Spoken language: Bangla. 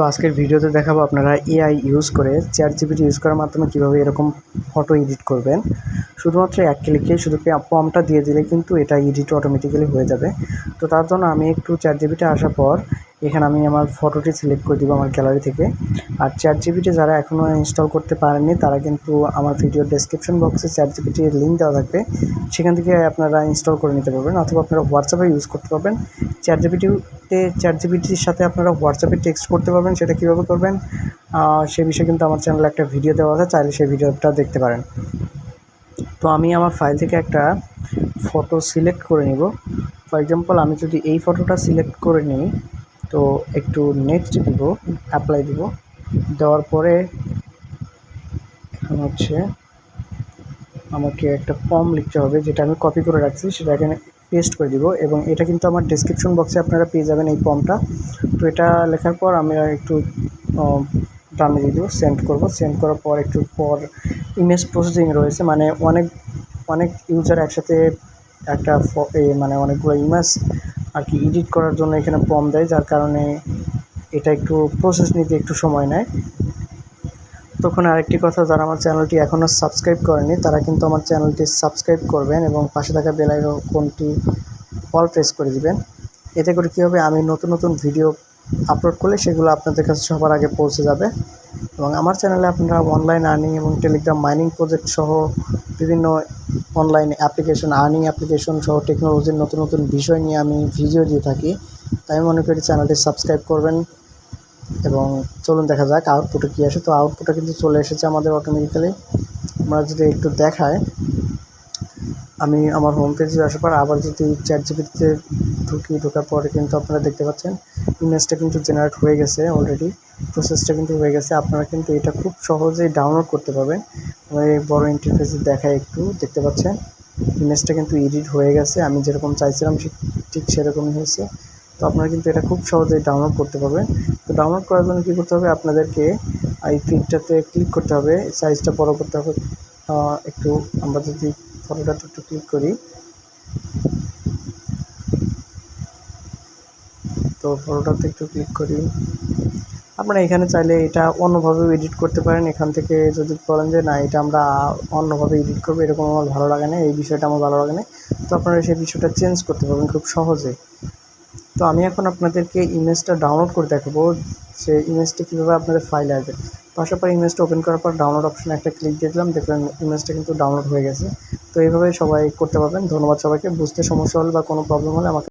তো আজকের ভিডিওতে দেখাবো আপনারা এআই ইউজ করে চ্যাট জিপিটি ইউজ করার মাধ্যমে কীভাবে এরকম ফটো এডিট করবেন। শুধুমাত্র এক ক্লিকে শুধু ফর্মটা দিয়ে দিলে কিন্তু এটা এডিট অটোমেটিক্যালি হয়ে যাবে। তো তার জন্য আমি একটু চ্যাট জিপিটি আসার পর এখানে আমি আমার ফটোটি সিলেক্ট করে দিব আমার গ্যালারি থেকে। আর চ্যাট জিপিটি যারা এখনও ইনস্টল করতে পারেননি, তারা কিন্তু আমার ভিডিওর ডেসক্রিপশন বক্সে চ্যাট জিপিটির লিঙ্ক দেওয়া থাকবে। সেখান থেকে আপনারা ইনস্টল করে নিতে পারবেন অথবা আপনারা হোয়াটসঅ্যাপে ইউজ করতে পারবেন। চ্যাট জিপিটিতে চ্যাট জিপিটির সাথে আপনারা হোয়াটসঅ্যাপে টেক্সট করতে পারবেন, সেটা কীভাবে করবেন সে বিষয়ে কিন্তু আমার চ্যানেলে একটা ভিডিও দেওয়া আছে, চাইলে সেই ভিডিওটা দেখতে পারেন। তো আমি আমার ফাইল থেকে একটা ফটো সিলেক্ট করে নিব। ফর এক্সাম্পল আমি যদি এই ফটোটা সিলেক্ট করে নিই তো একটু নেক্সট দিব অ্যাপ্লাই দিব। দেওয়ার পরে এখন হচ্ছে আমাকে একটা ফর্ম লিখতে হবে, যেটা আমি কপি করে রাখছি, সেটা এখানে পেস্ট করে দিব এবং এটা কিন্তু আমার ডিসক্রিপশন বক্সে আপনারা পেয়ে যাবেন এই ফর্মটা তো এটা লেখার পর আমি একটু ডানে দিয়ে দেবো সেন্ড করব। সেন্ড করার পর একটু পর ইমেজ প্রসেসিং রয়েছে মানে অনেক অনেক ইউজার একসাথে একটা মানে অনেকগুলো ইমেজ আর কি এডিট করার জন্য এখানে পম দেয়, যার কারণে এটা একটু প্রসেস নিতে একটু সময় নেয়। তখন আরেকটি কথা, যারা আমার চ্যানেলটি এখনও সাবস্ক্রাইব করেনি, তারা কিন্তু আমার চ্যানেলটি সাবস্ক্রাইব করবেন এবং পাশে থাকা বেল কোনটি অল প্রেস করে দিবেন। এতে করে কী হবে, আমি নতুন নতুন ভিডিও আপলোড করলে সেগুলো আপনাদের কাছে সবার আগে পৌঁছে যাবে। এবং আমার চ্যানেলে আপনারা অনলাইন আর্নিং এবং টেলিগ্রাম মাইনিং প্রজেক্ট সহ বিভিন্ন অনলাইন অ্যাপ্লিকেশন আর্নিং অ্যাপ্লিকেশন সহ টেকনোলজির নতুন নতুন বিষয় নিয়ে আমি ভিডিও দিয়ে থাকি। তাই আমি মনে করি চ্যানেলটি সাবস্ক্রাইব করবেন এবং চলুন দেখা যাক আউটপুটে কী আসে। তো আউটপুটে কিন্তু চলে এসেছে আমাদের অটোমেটিক্যালি আমরা যদি একটু দেখায় আমি আমার হোম পেজে আসার পর আবার যদি চ্যাট জিপিতে ঢুকি, ঢোকার পরে কিন্তু আপনারা দেখতে পাচ্ছেন ইমেজটা কিন্তু জেনারেট হয়ে গেছে অলরেডি প্রসেসটা কিন্তু হয়ে গেছে। আপনারা কিন্তু এটা খুব সহজেই ডাউনলোড করতে পারবেন। এই বড়ো ইন্টারফেসে দেখায় একটু, দেখতে পাচ্ছেন? ইমেজটা কিন্তু এডিট হয়ে গেছে, আমি যেরকম চাইছিলাম ঠিক সেরকমই হয়েছে। তো আপনারা কিন্তু এটা খুব সহজেই ডাউনলোড করতে পারবেন। তো ডাউনলোড করার জন্য কী করতে হবে? আপনাদেরকে এই ফিডটাতে ক্লিক করতে হবে। সাইজটা বড় করতে হবে একটু আমরা যদি ফটোটাতে একটু ক্লিক করি। তো ফটোটাতে একটু ক্লিক করি। আপনারা এখানে চাইলে এটা অন্যভাবে এডিট করতে পারেন। এখান থেকে যদি বলেন যে, না, এটা আমরা অন্যভাবে এডিট করব, এরকম আমার ভালো লাগে না, এই বিষয়টা আমার ভালো লাগে না। তো আপনারা সেই বিষয়টা চেঞ্জ করতে পারবেন খুব সহজে। তো আমি এখন আপনাদেরকে ইমেজটা ডাউনলোড করে দেখাবো, যে ইমেজটা কীভাবে আপনাদের ফাইলে আসবে। পাশাপাশি ইমেজটা ওপেন করার পর ডাউনলোড অপশানে একটা ক্লিক দিয়ে দিলাম দেখলেন ইমেজটা কিন্তু ডাউনলোড হয়ে গেছে। তো এইভাবে সবাই করতে পারবেন। ধন্যবাদ সবাইকে। বুঝতে সমস্যা হলে বা কোনো প্রবলেম হলে আমাকে